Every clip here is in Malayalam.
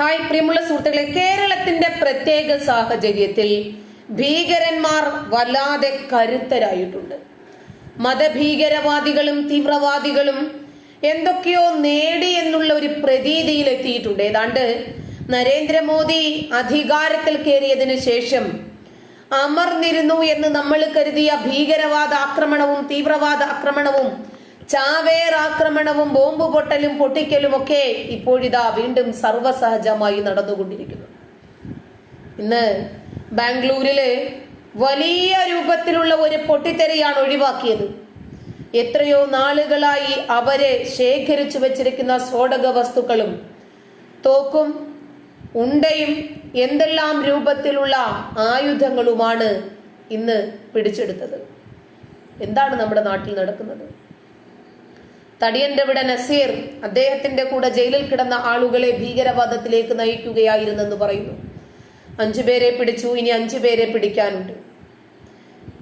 ഹായ് പ്രിയമുള്ള സുഹൃത്തുക്കളെ കേരളത്തിന്റെ പ്രത്യേക സാഹചര്യത്തിൽ ഭീകരന്മാർ വല്ലാതെ കരുത്തരായിട്ടുണ്ട്. മതഭീകരവാദികളും തീവ്രവാദികളും എന്തൊക്കെയോ നേടി എന്നുള്ള ഒരു പ്രതീതിയിൽ എത്തിയിട്ടുണ്ട് ഏതാണ്ട് നരേന്ദ്രമോദി അധികാരത്തിൽ കയറിയതിനു ശേഷം അമർന്നിരുന്നു എന്ന് നമ്മൾ കരുതിയ ഭീകരവാദ ആക്രമണവും തീവ്രവാദ ആക്രമണവും ചാവേർ ആക്രമണവും ബോംബ് പൊട്ടലും പൊട്ടിക്കലും ഒക്കെ ഇപ്പോഴിതാ വീണ്ടും സർവസഹജമായി നടന്നുകൊണ്ടിരിക്കുന്നു. ഇന്ന് ബാംഗ്ലൂരിൽ വലിയ രൂപത്തിലുള്ള ഒരു പൊട്ടിത്തെറിയാണ് ഒഴിവാക്കിയത്. എത്രയോ നാളുകളായി അവരെ ശേഖരിച്ചു വെച്ചിരിക്കുന്ന സ്ഫോടക വസ്തുക്കളും തോക്കും ഉണ്ടയും എന്തെല്ലാം രൂപത്തിലുള്ള ആയുധങ്ങളുമാണ് ഇന്ന് പിടിച്ചെടുത്തത്? എന്താണ് നമ്മുടെ നാട്ടിൽ നടക്കുന്നത്? തടിയന്റെ വിട നസീർ അദ്ദേഹത്തിന്റെ കൂടെ ജയിലിൽ കിടന്ന ആളുകളെ ഭീകരവാദത്തിലേക്ക് നയിക്കുകയായിരുന്നെന്ന് പറയുന്നു. അഞ്ചുപേരെ പിടിച്ചു ഇനി അഞ്ചുപേരെ പിടിക്കാനുണ്ട്.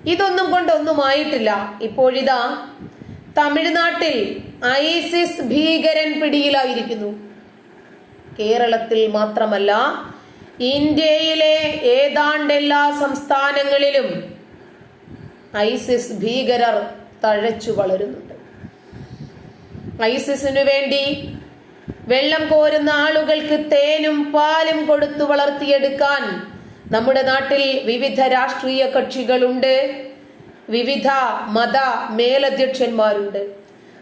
ഇതൊന്നും കൊണ്ടൊന്നും ആയിട്ടില്ല ഇപ്പോഴിതാ തമിഴ്നാട്ടിൽ ഐസിസ് ഭീകരൻ പിടിയിലായിരിക്കുന്നു. കേരളത്തിൽ മാത്രമല്ല ഇന്ത്യയിലെ ഏതാണ്ട് എല്ലാ സംസ്ഥാനങ്ങളിലും ഐസിസ് ഭീകരർ തഴച്ചു വളരുന്നുണ്ട് ഐസിസിനു വേണ്ടി വെള്ളം കോരുന്ന ആളുകൾക്ക് തേനും പാലും കൊടുത്തു വളർത്തിയെടുക്കാൻ നമ്മുടെ നാട്ടിൽ വിവിധ രാഷ്ട്രീയ കക്ഷികളുണ്ട്. വിവിധ മത മേലധ്യക്ഷന്മാരുണ്ട്.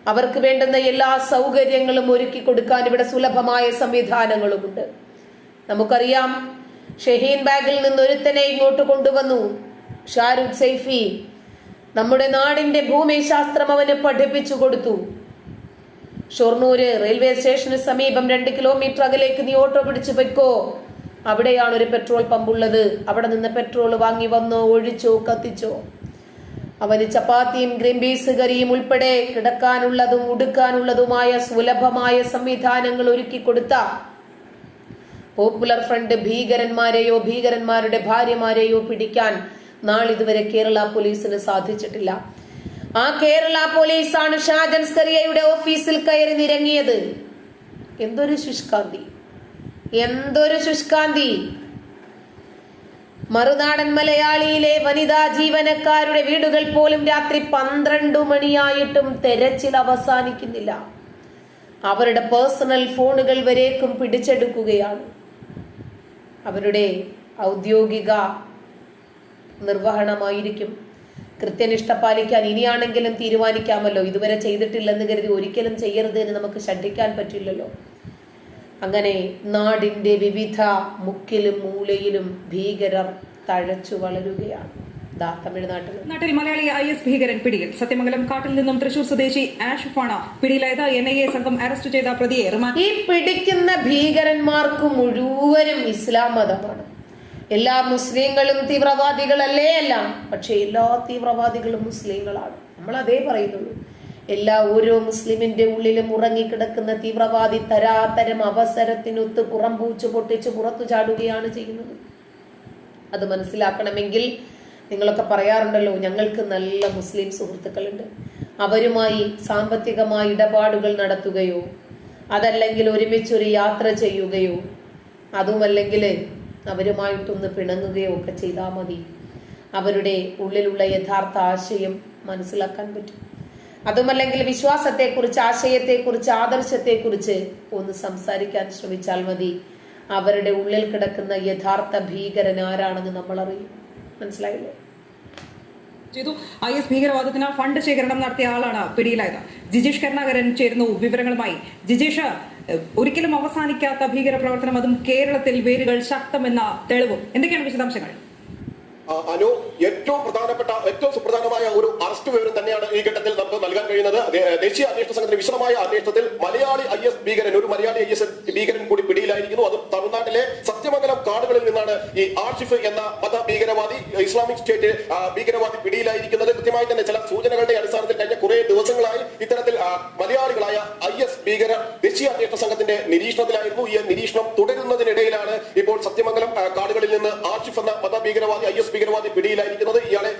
അവർക്ക് വേണ്ടുന്ന എല്ലാ സൗകര്യങ്ങളും ഒരുക്കി കൊടുക്കാൻ ഇവിടെ സുലഭമായ സംവിധാനങ്ങളുമുണ്ട്. നമുക്കറിയാം ഷഹീൻ ബാഗിൽ നിന്ന് ഒരുത്തനെ ഇങ്ങോട്ട് കൊണ്ടുവന്നു. ഷാരൂഖ് സൈഫി നമ്മുടെ നാടിന്റെ ഭൂമിശാസ്ത്രം അവന് പഠിപ്പിച്ചു കൊടുത്തു. ഷൊർണൂര് റെയിൽവേ സ്റ്റേഷന് സമീപം രണ്ട് കിലോമീറ്റർ അകലേക്ക് നീ ഓട്ടോ പിടിച്ചു പൊയ്ക്കോ. അവിടെയാണ് ഒരു പെട്രോൾ പമ്പ് ഉള്ളത്. അവിടെ നിന്ന് പെട്രോൾ വാങ്ങി വന്നോ ഒഴിച്ചോ കത്തിച്ചോ. അവന് ചപ്പാത്തിയും ഗ്രീൻ കറിയും ഉൾപ്പെടെ കിടക്കാനുള്ളതും ഉടുക്കാനുള്ളതുമായ സുലഭമായ സംവിധാനങ്ങൾ ഒരുക്കി കൊടുത്ത പോപ്പുലർ ഫ്രണ്ട് ഭീകരന്മാരെയോ ഭീകരന്മാരുടെ ഭാര്യമാരെയോ പിടിക്കാൻ നാളിതുവരെ കേരള പോലീസിന് സാധിച്ചിട്ടില്ല. ആ കേരള പോലീസാണ് ഷാജൻ സ്കറിയയുടെ ഓഫീസിൽ കയറി നിരങ്ങിയത്. എന്തൊരു ശുഷ്കാന്തി. എന്തൊരു ശുഷ്കാന്തി. മറുനാടൻ മലയാളിയിലെ വനിതാ ജീവനക്കാരുടെ വീടുകൾ പോലും രാത്രി പന്ത്രണ്ടു മണിയായിട്ടും തെരച്ചിൽ അവസാനിക്കുന്നില്ല. അവരുടെ പേഴ്സണൽ ഫോണുകൾ വരേക്കും പിടിച്ചെടുക്കുകയാണ്. അവരുടെ ഔദ്യോഗിക നിർവഹണമായിരിക്കും കൃത്യനിഷ്ഠ പാലിക്കാൻ ഇനിയാണെങ്കിലും തീരുമാനിക്കാമല്ലോ. ഇതുവരെ ചെയ്തിട്ടില്ലെന്ന് കരുതി ഒരിക്കലും ചെയ്യരുത് എന്ന് നമുക്ക് ശ്രദ്ധിക്കാൻ പറ്റില്ലല്ലോ. അങ്ങനെ നാടിന്റെ വിവിധ മുക്കിലും മൂലയിലും ഭീകരർ തഴച്ചു വളരുകയാണ്. ദാ തമിഴ്നാട്ടിൽ നാട്ടിൽ മലയാളി ഐ എസ് ഭീകരൻ പിടിയിൽ. സത്യമംഗലം കാട്ടിൽ നിന്നും തൃശൂർ സ്വദേശി ആഷിഫാണ് പിടിയിലായത് എൻ ഐ എ സംഘം അറസ്റ്റ് ചെയ്ത പ്രതിയെ ഈ പിടിക്കുന്ന ഭീകരന്മാർക്ക് മുഴുവനും ഇസ്ലാം മതമാണ്. എല്ലാ മുസ്ലിങ്ങളും തീവ്രവാദികളല്ലേ അല്ല പക്ഷെ എല്ലാ തീവ്രവാദികളും മുസ്ലിങ്ങളാണ്. നമ്മൾ അതേ പറയുന്നുള്ളൂ. എല്ലാ ഓരോ മുസ്ലിമിന്റെ ഉള്ളിലും ഉറങ്ങിക്കിടക്കുന്ന തീവ്രവാദി തരാതരം അവസരത്തിനൊത്ത് പുറം പൂച്ച് പൊട്ടിച്ച് പുറത്തു ചാടുകയാണ് ചെയ്യുന്നത്. അത് മനസ്സിലാക്കണമെങ്കിൽ നിങ്ങളൊക്കെ പറയാറുണ്ടല്ലോ ഞങ്ങൾക്ക് നല്ല മുസ്ലിം സുഹൃത്തുക്കളുണ്ട്. അവരുമായി സാമ്പത്തികമായ ഇടപാടുകൾ നടത്തുകയോ അതല്ലെങ്കിൽ ഒരുമിച്ചൊരു യാത്ര ചെയ്യുകയോ അതുമല്ലെങ്കിൽ അവരുമായിട്ടൊന്ന് പിണങ്ങുകയോ ഒക്കെ ചെയ്താൽ മതി. അവരുടെ ഉള്ളിലുള്ള യഥാർത്ഥ ആശയം മനസ്സിലാക്കാൻ പറ്റും. അതുമല്ലെങ്കിൽ വിശ്വാസത്തെക്കുറിച്ച് ആശയത്തെക്കുറിച്ച് ആദർശത്തെക്കുറിച്ച് ഒന്ന് സംസാരിക്കാൻ ശ്രമിച്ചാൽ മതി. അവരുടെ ഉള്ളിൽ കിടക്കുന്ന യഥാർത്ഥ ഭീകരൻ ആരാണെന്ന് നമ്മൾ അറിയും മനസ്സിലായില്ലേ? ചെയ്തു. ഐ എസ് ഭീകരവാദത്തിന് ഫണ്ട് ശേഖരണം നടത്തിയ ആളാണ് പിടിയിലായത്. ജിജീഷ് കരുണാകരൻ ചേരുന്നു വിവരങ്ങളുമായി. ജിജീഷ് ഒരിക്കലും അവസാനിക്കാത്ത ഭീകര പ്രവർത്തനം അതും കേരളത്തിൽ വേരുകൾ ശക്തമെന്ന തെളിവും. എന്തൊക്കെയാണ് വിശദാംശങ്ങൾ? അനു ഏറ്റവും പ്രധാനപ്പെട്ട ഏറ്റവും സുപ്രധാനമായ ഒരു അറസ്റ്റ് വിവരം തന്നെയാണ് ഈ ഘട്ടത്തിൽ നമുക്ക് നൽകാൻ കഴിയുന്നത്. ദേശീയ അന്വേഷണ സംഘത്തിന്റെ വിശദമായ അന്വേഷണത്തിൽ മലയാളി ഐ എസ് ഭീകരൻ ഒരു മലയാളി ഐ എസ് ഭീകരൻ കൂടി പിടിയിലായിരിക്കുന്നു. അതും തമിഴ്നാട്ടിലെ സത്യമംഗലം കാടുകളിൽ നിന്നാണ് ഈ ആഷിഫ് എന്ന മത ഭീകരവാദി ഇസ്ലാമിക് സ്റ്റേറ്റ് ഭീകരവാദി പിടിയിലായിരിക്കുന്നത്. കൃത്യമായി തന്നെ ചില സൂചനകളുടെ അടിസ്ഥാനത്തിൽ കഴിഞ്ഞ കുറെ ദിവസങ്ങളായി ഇത്തരത്തിൽ മലയാളികളായ സംഘത്തിന്റെ നിരീക്ഷണത്തിലായിരുന്നു. ഈ നിരീക്ഷണം തുടരുന്നതിനിടയിലാണ് ഇപ്പോൾ സത്യമംഗലം കാടുകളിൽ നിന്ന് ആഷിഫ് എന്ന മത ഭീകരവാദി ഐ എസ് ഭീകരവാദി പിടിയിലായിരിക്കുന്നത്. ഇയാളെ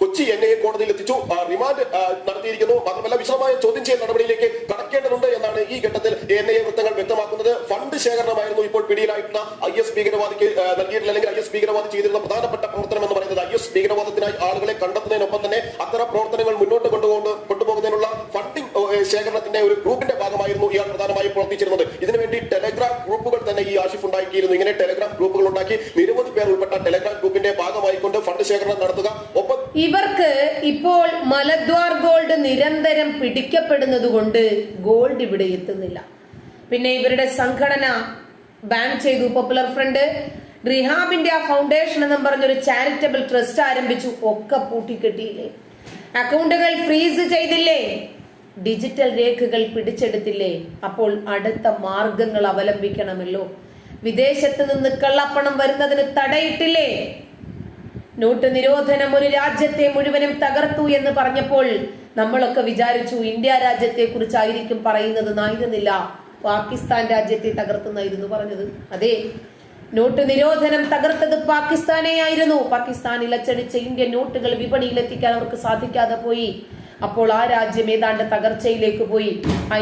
കൊച്ചി എൻ ഐ എ കോടതിയിൽ എത്തിച്ചു. റിമാൻഡ് നടത്തിയിരിക്കുന്നു. മാത്രമല്ല വിശദമായ ചോദ്യം ചെയ്യൽ നടപടിയിലേക്ക് കടക്കേണ്ടതുണ്ട് എന്നാണ് ഈ ഘട്ടത്തിൽ എൻ ഐ എ വൃത്തങ്ങൾ വ്യക്തമാക്കുന്നത്. ഫണ്ട് ശേഖരണമായിരുന്നു ഇപ്പോൾ പിടിയിലായിട്ടുള്ള ഐ എസ് ഭീകരവാദിക്ക് നൽകിയിട്ടില്ല അല്ലെങ്കിൽ ഐ എസ് ഭീകരവാദി ചെയ്തിരുന്ന പ്രധാനപ്പെട്ട പ്രവർത്തനം എന്ന് പറയുന്നത് ഐ എസ് ഭീകരവാദത്തിനായി ആളുകളെ കണ്ടെത്തുന്നതിനൊപ്പം തന്നെ അത്തരം പ്രവർത്തനങ്ങൾ മുന്നോട്ട് കൊണ്ടുപോകുന്നതിനുള്ള ഫണ്ടിംഗ് ഏഹ്, ശേഖരണത്തിന്റെ ഒരു ഗ്രൂപ്പിന്റെ ഭാഗമായിരുന്നു ഇയാൾ പ്രധാനമായി പ്രവർത്തിച്ചിരുന്നത്. ഇതിനുവേണ്ടി ടെലഗ്രാം ഗ്രൂപ്പുകൾ തന്നെ ഈ ആഷിഫ് ഉണ്ടാക്കിയിരുന്നു. ഇങ്ങനെ ടെലഗ്രാം ഗ്രൂപ്പുകൾ ഉണ്ടാക്കി നിരവധി പേർ ഉൾപ്പെട്ട ടെലഗ്രാം ഗ്രൂപ്പിന്റെ ഭാഗമായിക്കൊണ്ട് ഫണ്ട് ശേഖരണം നടത്തുക. ഒപ്പം ഇവർക്ക് ഇപ്പോൾ മലദ്വാർ ഗോൾഡ് നിരന്തരം പിടിക്കപ്പെടുന്നത് കൊണ്ട് ഗോൾഡ് ഇവിടെ എത്തുന്നില്ല. പിന്നെ ഇവരുടെ സംഘടന ബാൻ ചെയ്തു. Popular Front Rehab India Foundation എന്നും പറഞ്ഞൊരു ചാരിറ്റബിൾ ട്രസ്റ്റ് ആരംഭിച്ചു. ഒക്കെ പൂട്ടിക്കെട്ടിയില്ലേ? അക്കൗണ്ടുകൾ ഫ്രീസ് ചെയ്തില്ലേ? ഡിജിറ്റൽ രേഖകൾ പിടിച്ചെടുത്തില്ലേ? അപ്പോൾ അടുത്ത മാർഗങ്ങൾ അവലംബിക്കണമല്ലോ. വിദേശത്ത് നിന്ന് കള്ളപ്പണം വരുന്നതിന് തടയിട്ടില്ലേ? നോട്ട് നിരോധനം ഒരു രാജ്യത്തെ മുഴുവനും തകർത്തു എന്ന് പറഞ്ഞപ്പോൾ നമ്മളൊക്കെ വിചാരിച്ചു ഇന്ത്യ രാജ്യത്തെ കുറിച്ചായിരിക്കും പറയുന്നത് നായിരുന്നില്ല. പാകിസ്ഥാൻ രാജ്യത്തെ തകർത്തുന്നായിരുന്നു പറഞ്ഞത്. അതെ നോട്ട് നിരോധനം തകർത്തത് പാകിസ്ഥാനെയായിരുന്നു. പാകിസ്ഥാനിൽ അച്ചടിച്ച ഇന്ത്യൻ നോട്ടുകൾ വിപണിയിലെത്തിക്കാൻ അവർക്ക് സാധിക്കാതെ പോയി. അപ്പോൾ ആ രാജ്യം ഏതാണ്ട് തകർച്ചയിലേക്ക് പോയി.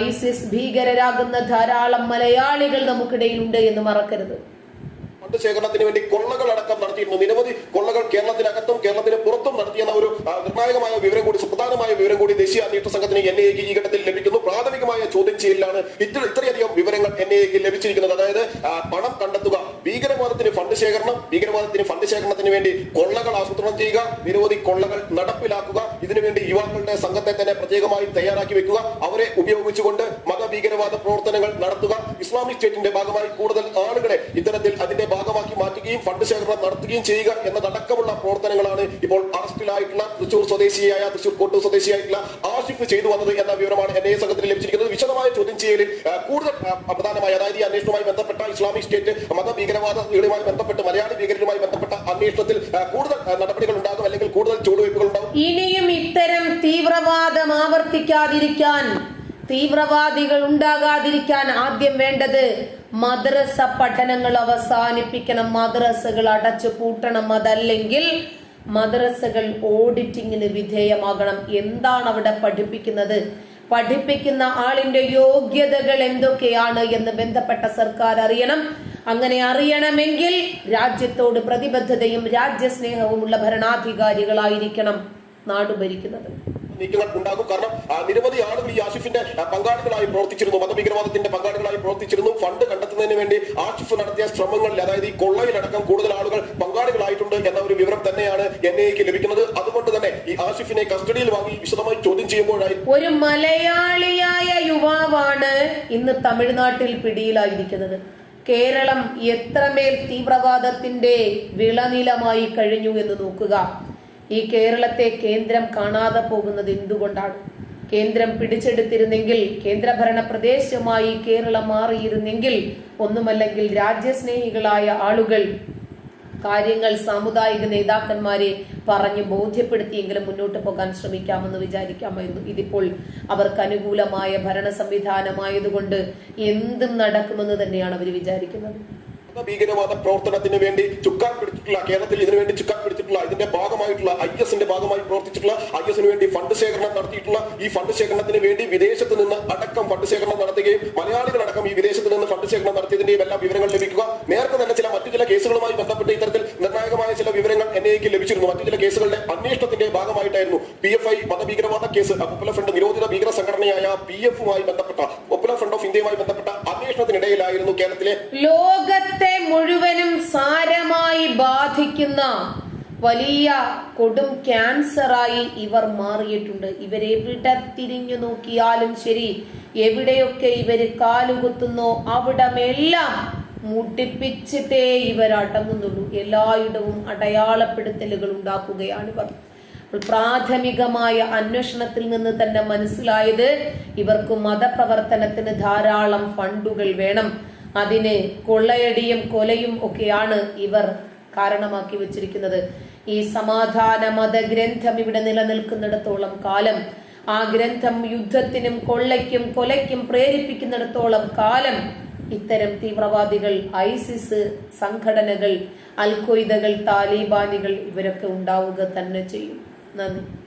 ഐസിസ് ഭീകരരാകുന്ന ധാരാളം മലയാളികൾ നമുക്കിടയിലുണ്ട് എന്ന് മറക്കരുത്. ശേഖരണത്തിന് വേണ്ടി കൊള്ളകൾ അടക്കം നടത്തിയിരുന്നു. നിരവധി കൊള്ളകൾ കേരളത്തിനകത്തും കേരളത്തിന് പുറത്തും നടത്തിയെന്ന ഒരു നിർണായകമായ വിവരം കൂടി സുപ്രധാനമായ വിവരം കൂടി ദേശീയ അന്വേഷണ സംഘത്തിന് എൻ എക്ക് ഈ ഘട്ടത്തിൽ ലഭിക്കുന്നു. പ്രാഥമികമായ ചോദ്യം ചെയ്യലാണ് ഇത്ര ഇത്രയധികം വിവരങ്ങൾ എൻ എക്ക് ലഭിച്ചിരിക്കുന്നത്. അതായത് പണം കണ്ടെത്തുക ഭീകരവാദത്തിന് ഫണ്ട് ശേഖരണം ഭീകരവാദത്തിന് ഫണ്ട് ശേഖരണത്തിന് വേണ്ടി കൊള്ളകൾ ആസൂത്രണം ചെയ്യുക നിരവധി കൊള്ളകൾ നടപ്പിലാക്കുക ഇതിനുവേണ്ടി യുവാക്കളുടെ സംഘത്തെ തന്നെ പ്രത്യേകമായി തയ്യാറാക്കി വെക്കുക. അവരെ ഉപയോഗിച്ചുകൊണ്ട് മതഭീകരവാദ പ്രവർത്തനങ്ങൾ നടത്തുക. ഇസ്ലാമിക് സ്റ്റേറ്റിന്റെ ഭാഗമായി കൂടുതൽ ആളുകളെ ഇത്തരത്തിൽ അതിന്റെ ഭാഗമാക്കി മാറ്റുകയും ഫണ്ട് ശേഖരണം നടത്തുകയും ചെയ്യുക എന്നതടക്കമുള്ള പ്രവർത്തനങ്ങളാണ് ഇപ്പോൾ അറസ്റ്റിലായിട്ടുള്ള തൃശൂർ സ്വദേശിയായ തൃശൂർ കോട്ടൂർ സ്വദേശിയായിട്ടുള്ള ആഷിഫ് ചെയ്തു വന്നത് എന്ന വിവരമാണ് എൻ ഐ ലഭിച്ചിരിക്കുന്നത്. വിശദമായ ചോദ്യം ചെയ്യലിൽ കൂടുതൽ പ്രധാനമായി അതായത് ഈ അന്വേഷണവുമായി ബന്ധപ്പെട്ട ഇസ്ലാമിക് സ്റ്റേറ്റ് മതഭീകരവാദികളുമായി ബന്ധപ്പെട്ട് മലയാളി ഭീകരരുമായി ബന്ധപ്പെട്ട അന്വേഷണത്തിൽ കൂടുതൽ നടപടികൾ ഉണ്ടാകും അല്ലെങ്കിൽ കൂടുതൽ ചുവടുവയ്പ്പുകൾ ഉണ്ടാകും. ഇനിയും ഇത്തരം തീവ്രവാദം ആവർത്തിക്കാതിരിക്കാൻ തീവ്രവാദികൾ ഉണ്ടാകാതിരിക്കാൻ ആദ്യം വേണ്ടത് മദ്രസ പഠനങ്ങൾ അവസാനിപ്പിക്കണം മദ്രസകൾ അടച്ചു പൂട്ടണം. അതല്ലെങ്കിൽ മദ്രസകൾ ഓഡിറ്റിങ്ങിന് വിധേയമാകണം. എന്താണ് അവിടെ പഠിപ്പിക്കുന്നത്? പഠിപ്പിക്കുന്ന ആളിന്റെ യോഗ്യതകൾ എന്തൊക്കെയാണ് എന്ന് ബന്ധപ്പെട്ട സർക്കാർ അറിയണം. അങ്ങനെ അറിയണമെങ്കിൽ രാജ്യത്തോട് പ്രതിബദ്ധതയും രാജ്യസ്നേഹവുമുള്ള ഭരണാധികാരികളായിരിക്കണം നാട് ഭരിക്കുന്നത്. നീക്കങ്ങൾ ഉണ്ടാകും കാരണം നിരവധി ആളുകൾ ഈ ആഷിഫിന്റെ പങ്കാളികളായി പ്രവർത്തിച്ചിരുന്നു. മതഭീകരവാദത്തിന്റെ പങ്കാളികളായി പ്രവർത്തിച്ചിരുന്നു. ഫണ്ട് കണ്ടെത്തുന്നതിന് വേണ്ടി ആഷിഫ് നടത്തിയ ശ്രമങ്ങളിൽ അതായത് ഈ കൊള്ളയിലടക്കം കൂടുതൽ ആളുകൾ പങ്കാളികളായിട്ടുണ്ട് എന്ന ഒരു വിവരം തന്നെയാണ് എൻ ഐക്ക് ലഭിക്കുന്നത്. അതുകൊണ്ട് തന്നെ ഈ ആഷിഫിനെ കസ്റ്റഡിയിൽ വാങ്ങി വിശദമായി ചോദ്യം ചെയ്യുമ്പോഴായി ഒരു മലയാളിയായ യുവാവാണ് ഇന്ന് തമിഴ്നാട്ടിൽ പിടിയിലായിരിക്കുന്നത്. കേരളം എത്രമേൽ തീവ്രവാദത്തിന്റെ വിളനിലമായി കഴിഞ്ഞു എന്ന് നോക്കുക. ഈ കേരളത്തെ കേന്ദ്രം കാണാതെ പോകുന്നത് എന്തുകൊണ്ടാണ്? കേന്ദ്രം പിടിച്ചെടുത്തിരുന്നെങ്കിൽ കേന്ദ്രഭരണ പ്രദേശമായി കേരളം മാറിയിരുന്നെങ്കിൽ ഒന്നുമല്ലെങ്കിൽ രാജ്യസ്നേഹികളായ ആളുകൾ കാര്യങ്ങൾ സാമുദായിക നേതാക്കന്മാരെ പറഞ്ഞു ബോധ്യപ്പെടുത്തിയെങ്കിലും മുന്നോട്ട് പോകാൻ ശ്രമിക്കാമെന്ന് വിചാരിക്കാമായിരുന്നു. ഇതിപ്പോൾ അവർക്ക് അനുകൂലമായ ഭരണ സംവിധാനമായതുകൊണ്ട് എന്തും നടക്കുമെന്ന് തന്നെയാണ് അവർ വിചാരിക്കുന്നത്. ഭീകരവാദ പ്രവർത്തനത്തിന് വേണ്ടി ചുക്കാൻ പിടിച്ചിട്ടുള്ള കേരളത്തിൽ ഇതിനുവേണ്ടി ചുക്കാൻ പിടിച്ചിട്ടുള്ള ഇതിന്റെ ഭാഗമായിട്ടുള്ള ഐ എസിന്റെ ഭാഗമായി പ്രവർത്തിച്ചിട്ടുള്ള ഐ എസിന് വേണ്ടി ഫണ്ട് ശേഖരണം നടത്തിയിട്ടുള്ള ഈ ഫണ്ട് ശേഖരണത്തിന് വേണ്ടി വിദേശത്ത് നിന്ന് അടക്കം ഫണ്ട് ശേഖരണം നടത്തുകയും മലയാളികളടക്കം ഈ വിദേശത്ത് നിന്ന് ഫണ്ട് ശേഖരണം നടത്തിയതിന്റെയും എല്ലാം വിവരങ്ങൾ ലഭിക്കുക. നേരത്തെ തന്നെ ചില മറ്റു ചില കേസുകളുമായി ബന്ധപ്പെട്ട് ഇത്തരത്തിൽ നിർണായകമായ ചില വിവരങ്ങൾ എൻ ഐക്ക് ലഭിച്ചിരുന്നു. മറ്റു ചില കേസുകളുടെ അന്വേഷണത്തിന്റെ ഭാഗമായിട്ടായിരുന്നു പി എഫ് ഐ മതഭീകരവാദ കേസ്. പോപ്പുലർ ഫ്രണ്ട് നിരോധിത ഭീകര സംഘടനയായ പി എഫുമായി ബന്ധപ്പെട്ട പോപ്പുലർ ഫ്രണ്ട് ഓഫ് ഇന്ത്യയുമായി ബന്ധപ്പെട്ട കേരളത്തിലെ ലോകത്തെ മുഴുവനും സാരമായി ബാധിക്കുന്ന വലിയ കൊടും ക്യാൻസറായി ഇവർ മാറിയിട്ടുണ്ട്. ഇവരെവിടെ തിരിഞ്ഞു നോക്കിയാലും ശരി എവിടെയൊക്കെ ഇവർ കാലുകുത്തുന്നോ അവിടമെല്ലാം മുട്ടിപ്പിച്ചിട്ടേ ഇവർ അടങ്ങുന്നുള്ളൂ. എല്ലായിടവും അടയാളപ്പെടുത്തലുകൾ ഉണ്ടാക്കുകയാണ് ഇവർ. പ്രാഥമികമായ അന്വേഷണത്തിൽ നിന്ന് തന്നെ മനസ്സിലായത് ഇവർക്ക് മതപ്രവർത്തനത്തിന് ധാരാളം ഫണ്ടുകൾ വേണം. അതിന് കൊള്ളയടിയും കൊലയും ഒക്കെയാണ് ഇവർ കാരണമാക്കി വെച്ചിരിക്കുന്നത്. ഈ സമാധാന മതഗ്രന്ഥം ഇവിടെ നിലനിൽക്കുന്നിടത്തോളം കാലം ആ ഗ്രന്ഥം യുദ്ധത്തിനും കൊള്ളയ്ക്കും കൊലയ്ക്കും പ്രേരിപ്പിക്കുന്നിടത്തോളം കാലം ഇത്തരം തീവ്രവാദികൾ ഐസിസ് സംഘടനകൾ അൽഖ്വയ്ദകൾ താലിബാനികൾ ഇവരൊക്കെ ഉണ്ടാവുക തന്നെ ചെയ്യും. നന്ദി.